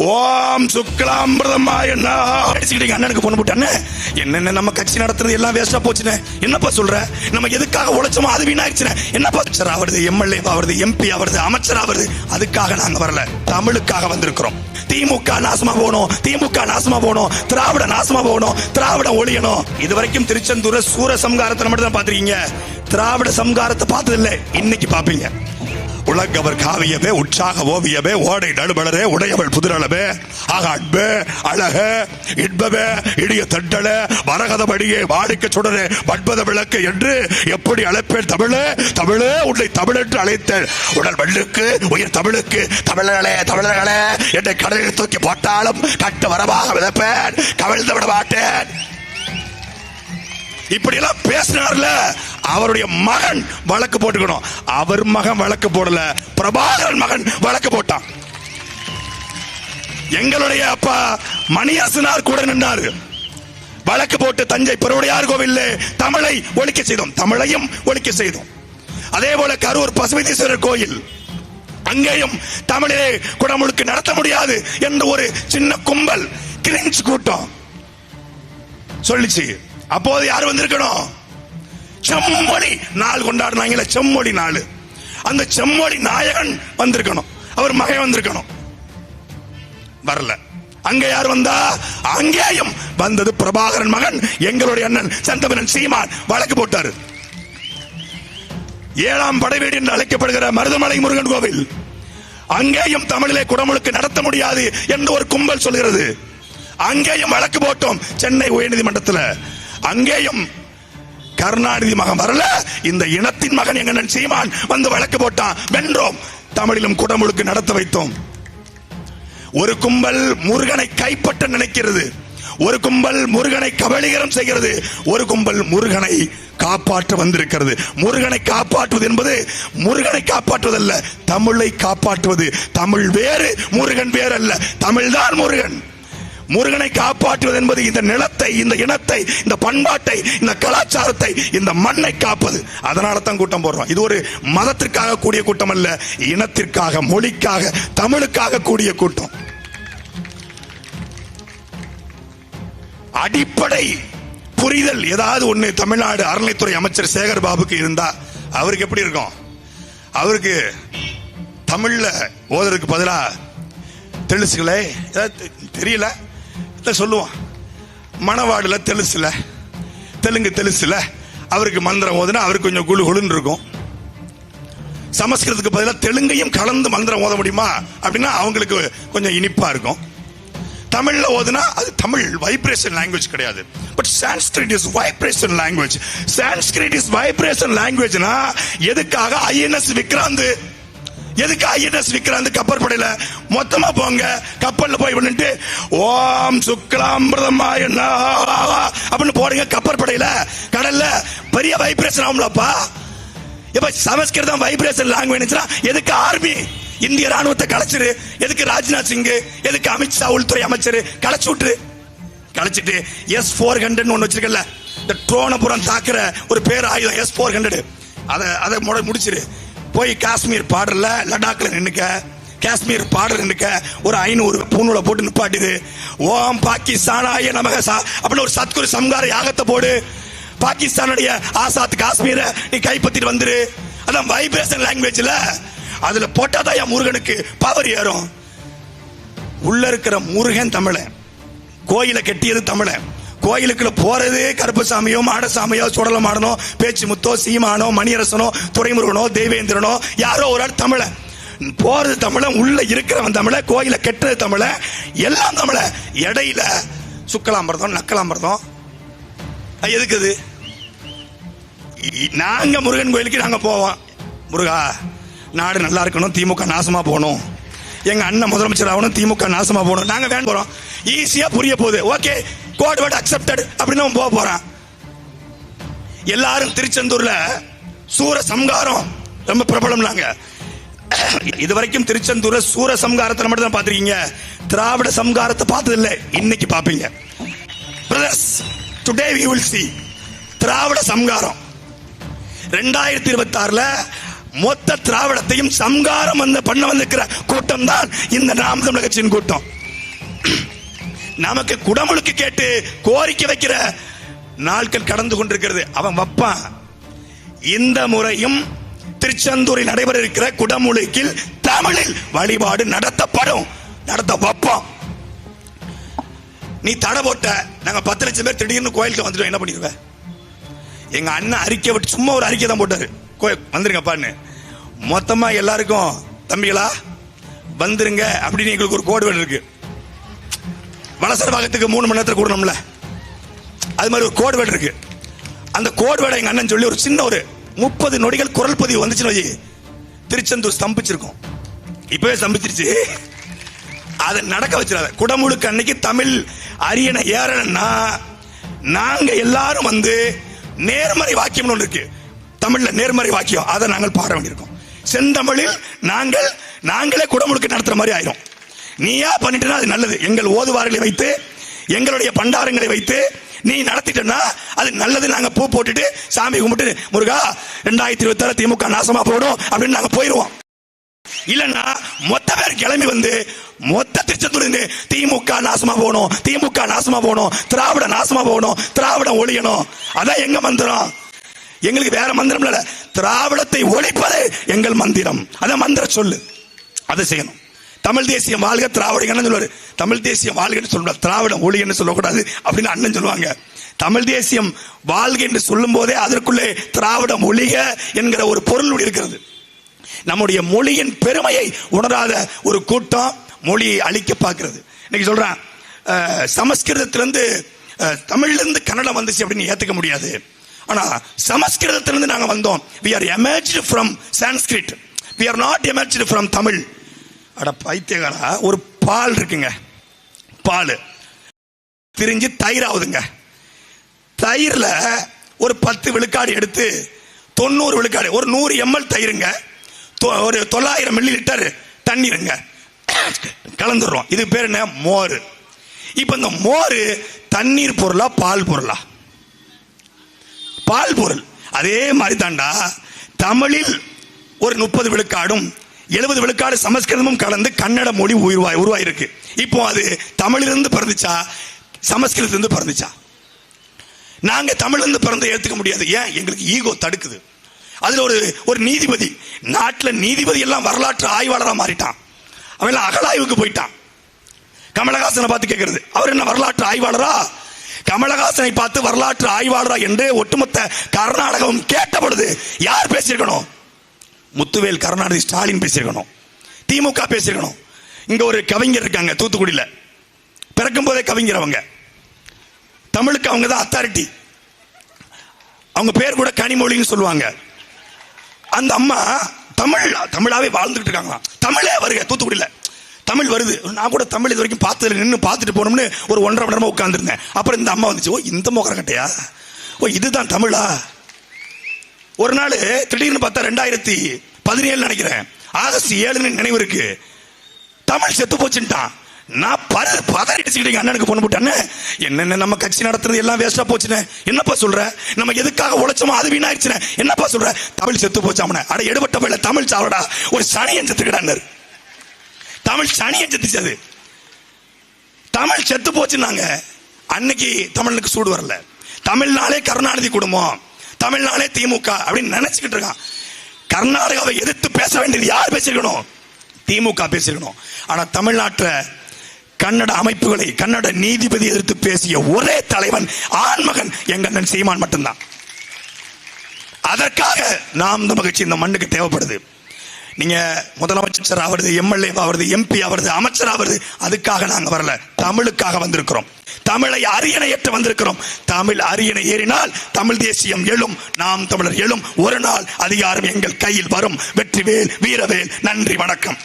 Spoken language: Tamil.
ஓம் சுக்லாம்பிரதமாய அடிச்சுக்கிட்டீங்க அண்ணனுக்கு பொண்ணு போட்டு அண்ணன் என்னென்ன நம்ம கட்சி நடத்துறது எல்லாம் வேஸ்டா போச்சுன்னு என்னப்பா சொல்ற? நம்ம எதுக்காக உழைச்சோமோ அது வீணாயிடுச்சுன்னு என்னப்பா? அமைச்சர் ஆவறது எம்எல்ஏ ஆவறது எம்பி ஆவறது அமைச்சர் ஆவறது அதுக்காக நாங்க வரல. தமிழுக்காக வந்திருக்கிறோம். திமுக நாசமா போகணும் திமுக நாசமா போகணும் திராவிட நாசமா போகணும் திராவிட ஒழியணும். இது வரைக்கும் திருச்செந்தூர சூர சம்காரத்தை மட்டும் தான் பாத்திருக்கீங்க திராவிட சம்காரத்தை பார்த்தது இல்லை இன்னைக்கு பாப்பீங்க உலகவர் காவியமே உற்சாக ஓவியமே ஓடை நடுமலரே உடையவள் புதிரளவே ஆக அன்பே அழக இன்பமே இடிய தண்டல மரகதபடியே வாடிக்க சுடரே மண்பத விளக்கு என்று எப்படி அழைப்பேன் தமிழே? தமிழே உன்னை தமிழ் என்று அழைத்தேன். உடல் மண்ணுக்கு உயிர் தமிழுக்கு தமிழர்களே தமிழர்களே என்னை கடலில் தூக்கி போட்டாலும் கட்டு வரமாக விதப்பேன். கவிழ்ந்து விட மாட்டேன். இப்படி எல்லாம் பேசினார்ல அவருடைய மகன் வழக்கு போட்டுக்கணும். அவர் மகன் வழக்கு போடல. பிரபாகரன் மகன் வழக்கு போட்டான். எங்களுடைய அப்பா மணியாசனார் கூட நின்றாரு வழக்கு போட்டு தஞ்சை பெருவுடையார் கோவில்ல தமிழை ஒழிக்க செய்தோம். தமிழையும் ஒழிக்க செய்தோம். அதே போல கரூர் பசுமதீஸ்வரர் கோயில். அங்கேயும் தமிழிலே குடமுழுக்கு நடத்த முடியாது என்று ஒரு சின்ன கும்பல் கிரிஞ்ச் கூட்டம். சொல்லிச்சு. அப்போது யார் வந்திருக்கணும்? செம்மொழி நாள் கொண்டாடுனாங்கல்ல செம்மொழி நாள். அந்த செம்மொழி நாயகன் வந்திருக்கணும். அவர் மகன் வந்திருக்கணும். வரல. அங்க யார் வந்தா? அங்கேயும் வந்தது பிரபாகரன் மகன் எங்களுடைய அண்ணன் சந்தமனன் சீமான். வழக்கு போட்டாரு. ஏழாம் படைவீடு என்று அழைக்கப்படுகிற மருதமலை முருகன் கோவில். அங்கேயும் தமிழிலே குடமுழுக்கு நடத்த முடியாது என்று ஒரு கும்பல் சொல்கிறது. அங்கேயும் வழக்கு போட்டோம் சென்னை உயர்நீதிமன்றத்தில். அங்கேயும் கருணாநிதி மகன் வரல இந்த இனத்தின் மகன் எங்க சீமான் வந்து வழக்கு போட்டான். வென்றோம். தமிழிலும் குடமுழுக்கு நடத்த வைத்தோம். ஒரு கும்பல் முருகனை கைப்பற்ற நினைக்கிறது. ஒரு கும்பல் முருகனை கபலீகரம் செய்கிறது. ஒரு கும்பல் முருகனை காப்பாற்ற வந்திருக்கிறது. முருகனை காப்பாற்றுவது என்பது முருகனை காப்பாற்றுவதல்ல தமிழை காப்பாற்றுவது. தமிழ் வேறு முருகன் வேறு அல்ல தமிழ்தான் முருகன். முருகனை காப்பாற்றுவது என்பது இந்த நிலத்தை இந்த இனத்தை இந்த பண்பாட்டை இந்த கலாச்சாரத்தை இந்த மண்ணை காப்பது. அதனால தான் கூட்டம் போடுறோம். இது ஒரு மதத்திற்காக கூடிய கூட்டம் அல்ல இனத்திற்காக மொழிக்காக தமிழுக்காக கூடிய கூட்டம். அடிப்படை புரிதல் ஏதாவது ஒண்ணு தமிழ்நாடு அறநிலைத்துறை அமைச்சர் சேகர் பாபுக்கு இருந்தா அவருக்கு எப்படி இருக்கும்? அவருக்கு தமிழ்ல ஓதுறதுக்கு பதிலா தெளிச்சுக்கலே ஏதாவது தெரியல. இதை சொல்லுவான். மணவாடில் தெலுசுல. தெலுங்கு தெலுசுல. அவருக்கு மந்திரம் ஓதுனா அவருக்கு கொஞ்சம் குழு குழுன்னு இருக்கும். சமஸ்கிருதத்துக்கு பதிலாக தெலுங்கையும் கலந்து மந்திரம் ஓத முடியுமா? அப்படின்னா அவங்களுக்கு கொஞ்சம் இனிப்பா இருக்கும். தமிழ்ல ஓதுனா அது தமிழ் வைப்ரேஷன் லாங்குவேஜ் கிடையாது. But Sanskrit is vibration language Sanskrit is vibration லாங்குவேஜ்னா எதுக்காக ஐஎன்எஸ் விக்ராந்த் எதுக்கு ஐஎன்எஸ் விக்ராந்த் கப்பற்படையில மொத்தமா போங்க. கப்பல்ல போய் பண்ணிட்டு ஓம் சுக்லாம்பிரதமாய அப்படின்னு போடுங்க கப்பற்படையில கடல்ல பெரிய வைப்ரேஷன் ஆகும்லப்பா. இப்ப சமஸ்கிருதம் வைப்ரேஷன் லாங்குவேஜ்னா எதுக்கு ஆர்மி இந்திய ராணுவத்தை கலைச்சிரு? எதுக்கு ராஜ்நாத் சிங் எதுக்கு அமித்ஷா உள்துறை அமைச்சர்? கலைச்சு விட்டுரு. கலைச்சிட்டு எஸ் போர் ஹண்ட்ரட் ஒன்று வச்சிருக்கல இந்த ட்ரோனபுரம் தாக்குற ஒரு பேர் ஆயுதம் எஸ் போர் ஹண்ட்ரட் அதை அதை முட முடிச்சிரு. போய் காஷ்மீர் பாடல லடாக்ல நின்னுக்க காஷ்மீர் பாடல் நின்னுக்க ஒரு ஐநூறு பூணூலை போட்டு நிப்பாட்டுது. ஓம் பாகிஸ்தானாய நமக சா அப்படின்னு ஒரு சத்குரு சம்கார யாகத்தை போடு. பாகிஸ்தானுடைய ஆசாத் காஷ்மீரை நீ கைப்பற்றிட்டு வந்துரு. அதான் வைப்ரேஷன் லாங்குவேஜ்ல அதுல போட்டாதான் என் முருகனுக்கு பவர் ஏறும். உள்ள இருக்கிற முருகன் தமிழன் கோயிலை கட்டியது தமிழன் கோயிலுக்குள்ள போறது கருப்பசாமியோ மாடசாமியோ சுடல மாடனோ பேச்சு முத்தோ சீமானோ மணியரசனோ துறைமுருகனோ தேவேந்திரனோ யாரோ ஒரு ஆள் தமிழன் போறது தமிழன் உள்ள இருக்கிறவன் தமிழ கோயிலை கெட்டது தமிழ எல்லாம் தமிழ. இடையில சுக்கலாம்பரதம் நக்கலாம்பரதம். அது எதுக்குது நாங்க முருகன் கோயிலுக்கு நாங்க போவோம். முருகா நாடு நல்லா இருக்கணும் திமுக நாசமா போகணும். எங்க அண்ணன் முதலமைச்சர் ஆகணும் திமுக நாசமா போகணும். நாங்க வேன் போறோம். ஈஸியா புரிய போகுது. ஓகே. கோட் வாட் அக்செப்டட் அப்படின்னு அவன் போக போறான். எல்லாரும் திருச்செந்தூர்ல சூர சம்காரம் ரொம்ப பிரபலம் நாங்க இதுவரைக்கும் திருச்செந்தூர்ல சூர சம்காரத்தை மட்டும் தான் பாத்திருக்கீங்க திராவிட சம்காரத்தை பார்த்தது இல்லை இன்னைக்கு பாப்பீங்க brothers today we will see திராவிட சம்காரம் ரெண்டாயிரத்தி இருபத்தி ஆறுல மொத்த திராவிடத்தையும் சம்காரம் வந்து பண்ண வந்திருக்கிற கூட்டம் தான் இந்த நாம் தமிழக கட்சியின் கூட்டம். நமக்கு குடமுழுக்கு கேட்டு கோரிக்கை வைக்கிற நாட்கள் கடந்து கொண்டிருக்கிறது. அவன் வப்பான். இந்த முறையும் திருச்செந்தூரில் நடைபெற இருக்கிற குடமுழுக்கில் தமிழில் வழிபாடு நடத்தப்படும். நடத்த வைப்போம். நீ தடை போட்ட நாங்க பத்து லட்சம் பேர் திடீர்னு கோயிலுக்கு வந்துட்டோம். என்ன பண்ணிடுவேன் எங்க அண்ணன் அறிக்கை விட்டு சும்மா ஒரு அறிக்கை தான் போட்டாரு. கோயில் வந்துருங்கப்பான்னு மொத்தமா எல்லாருக்கும் தம்பிகளா வந்துருங்க அப்படின்னு எங்களுக்கு ஒரு கோடு வேர்டு இருக்கு வலசர் பாகத்துக்கு மூணு மணி நேரத்தில் கூடணும்ல? அது மாதிரி ஒரு கோட் வேர்டு இருக்கு. அந்த கோட் வேர்டை எங்க அண்ணன் சொல்லி ஒரு சின்ன ஒரு முப்பது நொடிகள் குரல் பதிவு வந்துச்சுன்னு வை. திருச்செந்தூர் ஸ்தம்பிச்சிருக்கும். இப்பவே ஸ்தம்பிச்சிருச்சு. அதை நடக்க வச்சிடாத. குடமுழுக்கு அன்னைக்கு தமிழ் அரியணை ஏறணும்னா நாங்க எல்லாரும் வந்து நேர்மறை வாக்கியம் ஒன்று இருக்கு. தமிழ்ல நேர்மறை வாக்கியம். அதை நாங்கள் பாட வேண்டியிருக்கோம். செந்தமிழில் நாங்கள் நாங்களே குடமுழுக்கு நடத்துற மாதிரி ஆயிரும். நீயா பண்ணிட்டனா அது நல்லது. எங்கள் ஓதுவார்களை வைத்து எங்களுடைய பண்டாரங்களை வைத்து நீ நடத்திட்டனா அது நல்லது. நாங்க பூ போட்டுட்டு சாமி கும்பிட்டு முருகா ரெண்டாயிரத்தி இருபத்தி ஆறு திமுக நாசமா போடும் அப்படின்னு நாங்க போயிருவோம். இல்லன்னா மொத்த பேர் கிளம்பி வந்து மொத்த திருச்செந்தூர்லேருந்து திமுக நாசமா போகணும் திமுக நாசமா போகணும் திராவிட நாசமா போகணும் திராவிடம் ஒழியணும். அதான் எங்க மந்திரம். எங்களுக்கு வேற மந்திரம் இல்ல. திராவிடத்தை ஒழிப்பது எங்கள் மந்திரம். அதான் மந்திர சொல்லு. அதை செய்யணும். தமிழ் தேசியம் வாழ்க திராவிடங்கன்னு சொல்லுவாரு. தமிழ் தேசியம் வாழ்கன்னு சொல்லுவார் திராவிடம் ஒழிகன்னு சொல்லக்கூடாது அப்படின்னு அண்ணன் சொல்லுவாங்க. தமிழ் தேசியம் வாழ்க என்று சொல்லும் போதே அதற்குள்ளே திராவிடம் ஒழிக என்கிற ஒரு பொருள் இருக்கிறது. நம்முடைய மொழியின் பெருமையை உணராத ஒரு கூட்டம் மொழியை அழிக்க பார்க்கிறது. இன்னைக்கு சொல்றேன் சமஸ்கிருதத்திலிருந்து தமிழ்லேருந்து கன்னடம் வந்துச்சு அப்படின்னு ஏத்துக்க முடியாது. ஆனால் சமஸ்கிருதத்திலிருந்து நாங்கள் வந்தோம். We are emerge from Sanskrit we are not emerge from Tamil அட பைத்தியகாரா ஒரு பால் இருக்குங்க. பால். திரிஞ்சு தயிர் ஆகுதுங்க தயிரில் ஒரு பத்து விழுக்காடு எடுத்து தொண்ணூறு விழுக்காடு ஒரு நூறு எம்எல் தயிருங்க. தொ- ஒரு தொள்ளாயிரம் மில்லி லிட்டர் தண்ணீருங்க கலந்துடுறோம் இது பேர் என்ன? மோர். இப்போ இந்த மோர் தண்ணீர் பொருளா பால் பொருளா? பால் பொருள். அதே மாதிரி தாண்டா தமிழில் ஒரு முப்பது விழுக்காடும் எழுபது விழுக்காடு சமஸ்கிருதமும் கலந்து கன்னட மொழி உருவாய் உருவாயிருக்கு. இப்போ அது தமிழிலிருந்து பிறந்துச்சா? சமஸ்கிருதத்திலிருந்து பிறந்துச்சா? நாங்க தமிழ்லேருந்து பிறந்த ஏற்றுக்க முடியாது. ஏன்? எங்களுக்கு ஈகோ தடுக்குது. அதில் ஒரு ஒரு நீதிபதி நாட்டில் நீதிபதி எல்லாம் வரலாற்று ஆய்வாளராக மாறிட்டான். அவன் எல்லாம் அகலாய்வுக்கு போயிட்டான். கமலஹாசனை பார்த்து கேட்கறது அவர் என்ன வரலாற்று ஆய்வாளரா? கமலஹாசனை பார்த்து வரலாற்று ஆய்வாளரா என்று ஒட்டுமொத்த கர்நாடகம் கேட்ட பொழுது யார் பேசியிருக்கணும்? முத்துவேல் கருணாநிதி ஸ்டாலின் பேசியிருக்கணும். திமுக பேசியிருக்கணும். இங்க ஒரு கவிஞர் இருக்காங்க தூத்துக்குடியில். பிறக்கும் போதே கவிஞர் அவங்க. தமிழுக்கு அவங்க தான் அத்தாரிட்டி அவங்க பேர் கூட கனிமொழின்னு சொல்லுவாங்க. அந்த அம்மா தமிழ் தமிழாவே வாழ்ந்துட்டு இருக்காங்களாம். தமிழே வருக தூத்துக்குடியில். தமிழ் வருது. நான் கூட தமிழ் இது வரைக்கும் பார்த்து நின்று பார்த்துட்டு போனோம்னு ஒரு ஒன்றரை மணி நேரமாக உட்காந்துருந்தேன் அப்புறம் இந்த அம்மா வந்துச்சு. ஓ இந்த மோகரக்கட்டையா ஓ இதுதான் தமிழா? ஒரு நாள் திடீர்னு பார்த்தா ரெண்டாயிரத்தி பதினேழு நினைக்கிறேன். ஆகஸ்ட் ஏழுன்னு நினைவு இருக்கு. தமிழ் செத்து போச்சுட்டான் நான் பர பதறி அண்ணனுக்கு பொண்ணு போட்டானே என்னென்ன நம்ம கட்சி நடத்துறது? எல்லாம் வேஸ்டா போச்சுனே என்னப்பா சொல்ற? நம்ம எதுக்காக உழைச்சோமோ அது வீணாயிடுச்சுனே என்னப்பா சொல்ற? தமிழ் செத்து போச்சாமன அட எடுபட்ட பயில தமிழ் சாவடா. ஒரு சனியன் செத்துக்கிடான்னு தமிழ் சனியன் செத்துச்சு அது தமிழ் செத்து போச்சுன்னாங்க. அன்னைக்கு தமிழுக்கு சூடு வரல. தமிழ்னாலே கருணாநிதி குடும்பம். தமிழ்நாளே திமுக அப்படின்னு நினைச்சுக்கிட்டு இருக்கான். கர்நாடகாவை எதிர்த்து பேச வேண்டியது யார் பேசியிருக்கணும்? திமுக பேசியிருக்கணும். ஆனா தமிழ்நாட்டில் கன்னட அமைப்புகளை கன்னட நீதிபதி எதிர்த்து பேசிய ஒரே தலைவன் ஆண்மகன் எங்கண்ணன் சீமான் மட்டும்தான். அதற்காக நாம் இந்த மகிழ்ச்சி இந்த மண்ணுக்கு தேவைப்படுது. நீங்க முதலமைச்சர் ஆவறது எம்எல்ஏ ஆவறது எம்பி ஆவது அமைச்சர் ஆவது அதுக்காக நாங்க வரல. தமிழுக்காக வந்திருக்கிறோம். தமிழை அரியணையற்று வந்திருக்கிறோம். தமிழ் அரியணை ஏறினால் தமிழ் தேசியம் எழும் நாம் தமிழர் எழும். ஒரு நாள் அதிகாரம் எங்கள் கையில் வரும். வெற்றிவேல் வீரவேல் நன்றி வணக்கம்.